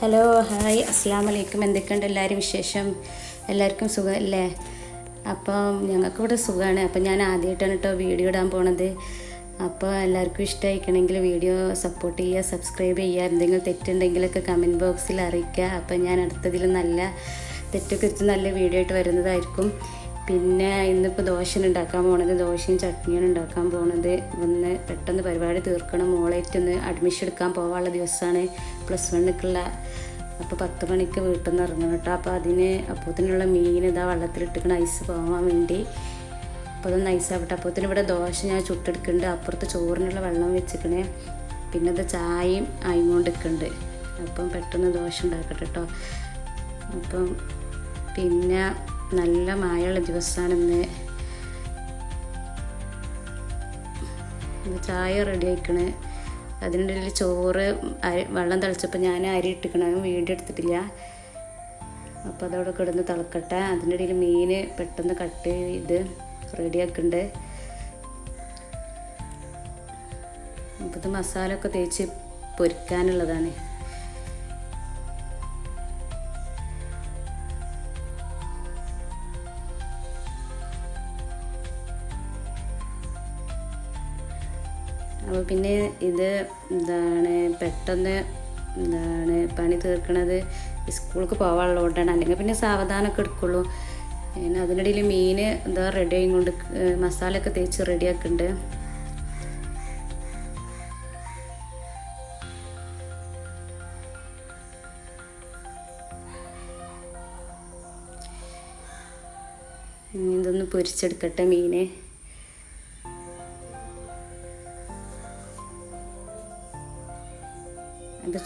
Hello hi അസ്സാം വലൈക്കും എന്തൊക്കെയുണ്ട് എല്ലാവരും വിശേഷം? എല്ലാവർക്കും സുഖമല്ലേ? അപ്പം ഞങ്ങൾക്കിവിടെ സുഖമാണ്. അപ്പം ഞാൻ ആദ്യമായിട്ടാണ് കേട്ടോ വീഡിയോ ഇടാൻ പോണത്. അപ്പോൾ എല്ലാവർക്കും ഇഷ്ടമായിക്കണമെങ്കിൽ വീഡിയോ സപ്പോർട്ട് ചെയ്യുക സബ്സ്ക്രൈബ് ചെയ്യുക. എന്തെങ്കിലും തെറ്റുണ്ടെങ്കിലൊക്കെ കമന്റ് ബോക്സിൽ അറിയിക്കുക. അപ്പം ഞാൻ അടുത്തതിൽ നല്ല തെറ്റൊക്കെ നല്ല വീഡിയോ ആയിട്ട് വരുന്നതായിരിക്കും. പിന്നെ ഇന്നിപ്പോൾ ദോശ ഉണ്ടാക്കാൻ പോണത് ദോശയും ചട്നിയാണ് ഉണ്ടാക്കാൻ പോണത്. ഒന്ന് പെട്ടെന്ന് പരിപാടി തീർക്കണം. മോളേറ്റൊന്ന് അഡ്മിഷൻ എടുക്കാൻ പോകാനുള്ള ദിവസമാണ് പ്ലസ് വണ്ണിക്കുള്ള അപ്പോൾ പത്ത് മണിക്ക് വീട്ടിൽ നിന്ന് ഇറങ്ങണം കേട്ടോ. അപ്പോൾ അതിന് അപ്പോത്തിനുള്ള മീൻ ഇതാ വെള്ളത്തിലിട്ടിക്കണ. ഐസ് പോകാൻ വേണ്ടി. അപ്പോൾ അതൊന്ന് ഐസാവട്ടെ അപ്പോത്തിന് ഇവിടെ ദോശ ഞാൻ ചുട്ടെടുക്കുന്നുണ്ട്. അപ്പുറത്ത് ചോറിനുള്ള വെള്ളം വെച്ചിക്കണേ. പിന്നെ അത് ചായയും ആയിക്കൊണ്ടിരിക്കുന്നുണ്ട് അപ്പം പെട്ടെന്ന് ദോശ ഉണ്ടാക്കട്ടെ കേട്ടോ. അപ്പം പിന്നെ നല്ല മഴയുള്ള ദിവസമാണെന്ന്. ചായ റെഡി ആയിക്കണ്. അതിനിടയിൽ ചോറ് വെള്ളം തിളച്ചപ്പോൾ ഞാൻ അരി ഇട്ടിക്കണം. വീണ്ടും എടുത്തിട്ടില്ല. അപ്പോൾ അതവിടെ കിടന്ന് തിളക്കട്ടെ. അതിന്റെ ഇടയിൽ മീൻ പെട്ടെന്ന് കട്ട് ചെയ്ത് റെഡിയാക്കുന്നുണ്ട് അപ്പോൾ ഇത് മസാല ഒക്കെ തേച്ച് പൊരിക്കാനുള്ളതാണ്. അപ്പോൾ പിന്നെ ഇത് എന്താണ് പെട്ടെന്ന് എന്താണ് പണി തീർക്കണത് സ്കൂൾക്ക് പോകാനുള്ളതുകൊണ്ടാണ് അല്ലെങ്കിൽ പിന്നെ സാവധാനമൊക്കെ എടുക്കുള്ളൂ. പിന്നെ അതിനിടയിൽ മീൻ എന്താ റെഡി ആയി കൊണ്ട് മസാലയൊക്കെ തേച്ച് റെഡിയാക്കുന്നുണ്ട് ഇതൊന്ന് പൊരിച്ചെടുക്കട്ടെ മീന്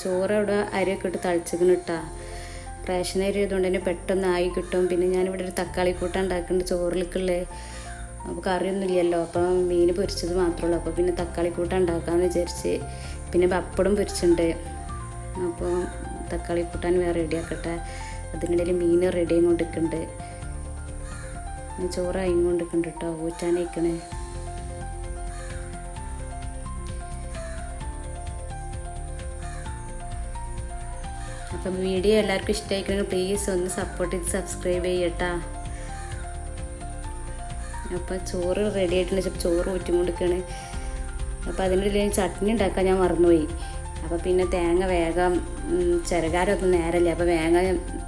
ചോറ് അവിടെ അരിയൊക്കെ ഇട്ട് തളിച്ചിക്കണം ഇട്ടാ റേഷൻ അരി ആയതുകൊണ്ട് തന്നെ പെട്ടെന്ന് ആയി കിട്ടും. പിന്നെ ഞാനിവിടെ ഒരു തക്കാളി കൂട്ടാൻ ഉണ്ടാക്കുന്നുണ്ട് ചോറിലേക്കുള്ളേ. അപ്പോൾ കറിയൊന്നും ഇല്ലല്ലോ. അപ്പം മീൻ പൊരിച്ചത് മാത്രമേ ഉള്ളൂ അപ്പോൾ പിന്നെ തക്കാളി കൂട്ടാൻ ഉണ്ടാക്കാമെന്ന് വിചാരിച്ച് പിന്നെ പപ്പടം പൊരിച്ചിട്ടുണ്ട്. അപ്പോൾ തക്കാളി കൂട്ടാൻ വേറെ റെഡിയാക്കട്ടെ അതിനിടയിൽ മീൻ റെഡി കൊണ്ടിരിക്കുന്നുണ്ട് ചോറ് ആയിക്കൊണ്ടിരിക്കുന്നുണ്ട് കേട്ടോ ഊറ്റാനയക്കണേ. അപ്പം വീഡിയോ എല്ലാവർക്കും ഇഷ്ടമായിക്കണമെങ്കിൽ പ്ലീസ് ഒന്ന് സപ്പോർട്ട് ചെയ്ത് സബ്സ്ക്രൈബ് ചെയ്യട്ടാ. അപ്പോൾ ചോറ് റെഡി ആയിട്ടുണ്ട്. ചിലപ്പോൾ ചോറ് ഊറ്റിക്കൊണ്ടിരിക്കുകയാണ്. അപ്പോൾ അതിന്റെ ഇടയിൽ ചട്നി ഉണ്ടാക്കാൻ ഞാൻ മറന്നുപോയി. അപ്പോൾ പിന്നെ തേങ്ങ വേഗം ചിരകാരൊന്നും നേരല്ലേ അപ്പോൾ വേങ്ങ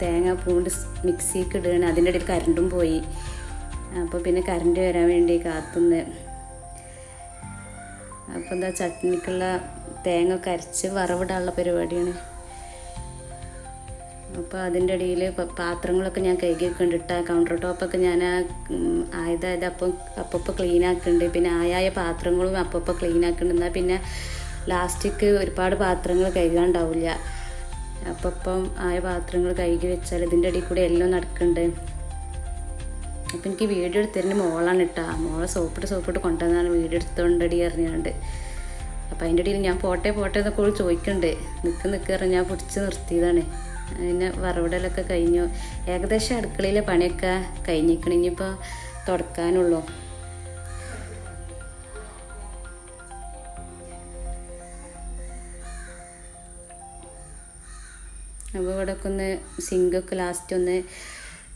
തേങ്ങ പൂണ്ട് മിക്സിക്ക് ഇടുകയാണ്. അതിന്റെ ഇടയിൽ കരണ്ടും പോയി. അപ്പോൾ പിന്നെ കറണ്ട് വരാൻ വേണ്ടി കാത്തുനിന്ന് അപ്പോൾ എന്താ ചട്നിക്കുള്ള തേങ്ങ കരച്ച് വറവിടാനുള്ള പരിപാടിയാണ്. അപ്പോൾ അതിന്റെ ഇടയിൽ പാത്രങ്ങളൊക്കെ ഞാൻ കഴുകി വെക്കുന്നുണ്ട് കൗണ്ടർ ടോപ്പൊക്കെ ഞാൻ ആയതായത് അപ്പം അപ്പപ്പോൾ ക്ലീൻ ആക്കുന്നുണ്ട് പിന്നെ ആയായ പാത്രങ്ങളും അപ്പപ്പോൾ ക്ലീൻ ആക്കുന്നുണ്ട് പിന്നെ ലാസ്റ്റിക്ക് ഒരുപാട് പാത്രങ്ങൾ കഴുകാണ്ടാവില്ല. അപ്പം ആയ പാത്രങ്ങൾ കഴുകി വെച്ചാൽ ഇതിന്റെ ഇടയിൽ കൂടെ എല്ലാം നടക്കുന്നുണ്ട് അപ്പം എനിക്ക് വീഡിയോ എടുത്തതിന്റെ മോളാണ് ഇട്ടാ മോളെ സോപ്പിട്ട് സോപ്പിട്ട് കൊണ്ടുവന്നാണ് വീഡിയോ എടുത്തോണ്ടടി അറിഞ്ഞാണ്ട് അപ്പം അതിന്റെ ഇടയിൽ ഞാൻ പോട്ടെ പോട്ടെ എന്നൊക്കെ ചോദിക്കുന്നുണ്ട് നിൽക്ക് നിൽക്കുക ഞാൻ പിടിച്ച് നിർത്തിയതാണ്. പിന്നെ വറവിടലൊക്കെ കഴിഞ്ഞു. ഏകദേശം അടുക്കളയിലെ പണിയൊക്കെ കഴിഞ്ഞിരിക്കണം. ഇനിയിപ്പോൾ തുടക്കാനുള്ളൂ. അപ്പോൾ ഇവിടെ ഒക്കെ ഒന്ന് സിങ്കൊക്കെ ലാസ്റ്റ് ഒന്ന്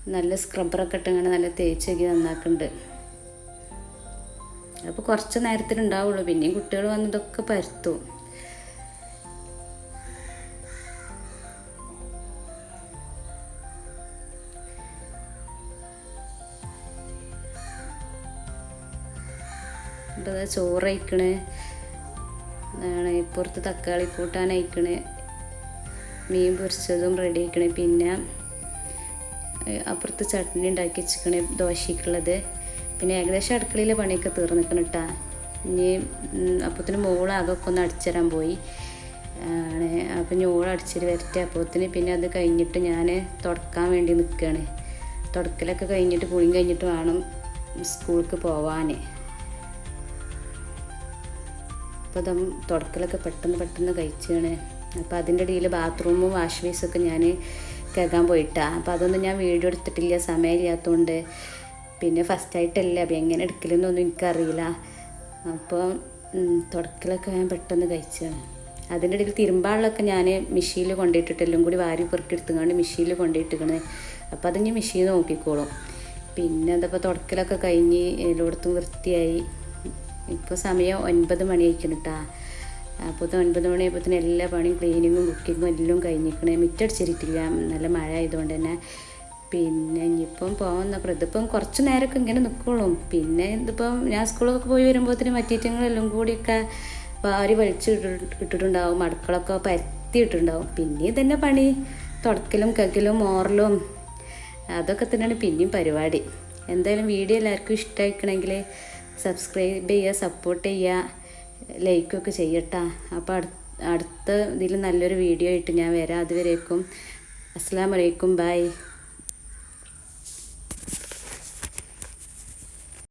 നല്ല സ്ക്രബ്ബറൊക്കെ ഇട്ടങ്ങനെ നല്ല തേച്ച് നോക്കി നന്നാക്കുന്നുണ്ട് അപ്പോൾ കുറച്ച് നേരത്തിനുണ്ടാവുള്ളൂ. പിന്നെയും കുട്ടികൾ വന്നതൊക്കെ പരത്തും. അപ്പോൾ ചോറ് അയക്കണേ എന്താണ് ഇപ്പുറത്ത് തക്കാളി കൂട്ടാൻ അയക്കണേ മീൻ പൊരിച്ചതും റെഡി ആക്കണേ പിന്നെ അപ്പുറത്ത് ചട്നി ഉണ്ടാക്കി വെച്ചിക്കണേ ദോശയ്ക്കുള്ളത്. പിന്നെ ഏകദേശം അടുക്കളയിലെ പണിയൊക്കെ തീർന്നിക്കണം കേട്ടാ ഇനി അപ്പത്തിന് മോളാകൊക്കെ ഒന്ന് അടിച്ചുതരാൻ പോയി. ആണ് അപ്പം ഞോൾ അടിച്ചിട്ട് വരട്ടെ. അപ്പത്തിന് പിന്നെ അത് കഴിഞ്ഞിട്ട് ഞാൻ തുടക്കാൻ വേണ്ടി നിൽക്കുകയാണ് തുടക്കലൊക്കെ കഴിഞ്ഞിട്ട് കുളിയും കഴിഞ്ഞിട്ട് വേണം സ്കൂൾക്ക് പോവാൻ അപ്പോൾ ഇതും തുടക്കലൊക്കെ പെട്ടെന്ന് പെട്ടെന്ന് കഴിച്ചാണ്. അപ്പോൾ അതിന്റെ ഇടയിൽ ബാത്റൂമും വാഷ് ബേസൊക്കെ ഞാൻ കേൾക്കാൻ പോയിട്ടാണ് അപ്പോൾ അതൊന്നും ഞാൻ വീഡിയോ എടുത്തിട്ടില്ല സമയമില്ലാത്തതുകൊണ്ട് പിന്നെ ഫസ്റ്റായിട്ടല്ലേ അപ്പം എങ്ങനെ എടുക്കലെന്നൊന്നും എനിക്കറിയില്ല. അപ്പോൾ തുടക്കലൊക്കെ ഞാൻ പെട്ടെന്ന് കഴിച്ചാണ്. അതിന്റെ ഇടയിൽ തിരുമ്പാളിലൊക്കെ ഞാൻ മെഷീനിൽ കൊണ്ടിട്ടിട്ട് എല്ലാം കൂടി വാരി പെറുക്കി എടുത്തുകൊണ്ട് മെഷീനിൽ കൊണ്ടുപോയിട്ടിരിക്കണേ അപ്പോൾ അത് ഞാൻ മെഷീൻ നോക്കിക്കോളും. പിന്നെ അതപ്പോൾ തുടക്കലൊക്കെ കഴിഞ്ഞ് എല്ലായിടത്തും വൃത്തിയായി. ഇപ്പോൾ സമയം ഒൻപത് മണി ആയിക്കണം കേട്ടാ അപ്പോൾ ഒൻപത് മണിയായപ്പോഴത്തേന് എല്ലാ പണിയും ക്ലീനിങ്ങും കുക്കിങ്ങും എല്ലാം കഴിഞ്ഞിരിക്കണേ മിറ്റടിച്ചിട്ടില്ല. നല്ല മഴ ആയതുകൊണ്ട് തന്നെ. പിന്നെ ഇനിയിപ്പം പോകുന്ന ഇതിപ്പം കുറച്ച് നേരമൊക്കെ ഇങ്ങനെ നിൽക്കുള്ളൂ പിന്നെ ഇതിപ്പം ഞാൻ സ്കൂളൊക്കെ പോയി വരുമ്പോഴത്തേന് മറ്റേറ്റങ്ങളെല്ലാം കൂടിയൊക്കെ വാരി വലിച്ച് ഇട്ടി- ഇട്ടിട്ടുണ്ടാവും. അടുക്കളൊക്കെ പരത്തി ഇട്ടിട്ടുണ്ടാവും. പിന്നെ ഇതന്നെ പണി. തുടക്കലും കക്കിലും മോറലും. അതൊക്കെ തന്നെയാണ് പിന്നെയും പരിപാടി. എന്തായാലും വീഡിയോ എല്ലാവർക്കും ഇഷ്ടമായിക്കണമെങ്കിൽ സബ്സ്ക്രൈബ് ചെയ്യുക സപ്പോർട്ട് ചെയ്യുക ലൈക്കൊക്കെ ചെയ്യട്ടാ. അപ്പോൾ അടുത്ത ഇതിൽ നല്ലൊരു വീഡിയോ ആയിട്ട് ഞാൻ വരാം. അതുവരേക്കും അസ്സാം വലൈക്കും ബൈ